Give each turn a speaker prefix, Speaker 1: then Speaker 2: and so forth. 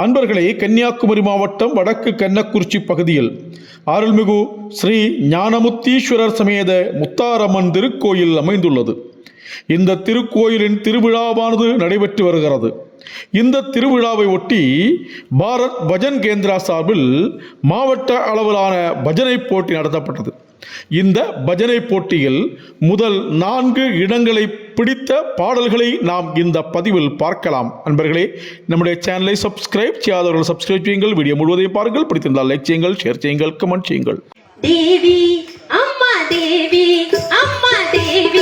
Speaker 1: அன்பர்களே கன்னியாகுமரி மாவட்டம் வடக்கு கன்னக்குறிச்சி பகுதியில் அருள்மிகு ஸ்ரீ ஞானமுத்தீஸ்வரர் சமேத முத்தாரம்மன் திருக்கோயில் அமைந்துள்ளது. இந்த திருக்கோயிலின் திருவிழாவானது நடைபெற்று வருகிறது. இந்த திருவிழாவை ஒட்டி பாரத் பஜன் கேந்திரா சார்பில் மாவட்ட அளவிலான பஜனை போட்டி நடத்தப்பட்டது. இந்த பஜனை போட்டியில் முதல் நான்கு இடங்களை பிடித்த பாடல்களை நாம் இந்த பதிவில் பார்க்கலாம். அன்பர்களே நம்முடைய சேனலை சப்ஸ்கிரைப் செய்யாதவர்கள் சப்ஸ்கிரைப் செய்யுங்கள். வீடியோ முழுவதையும் பாருங்கள். பிடித்திருந்தால் லைக் செய்யுங்கள் ஷேர் செய்யுங்கள் கமெண்ட் செய்யுங்கள்.
Speaker 2: தேவி அம்மா தேவி அம்மா தேவி.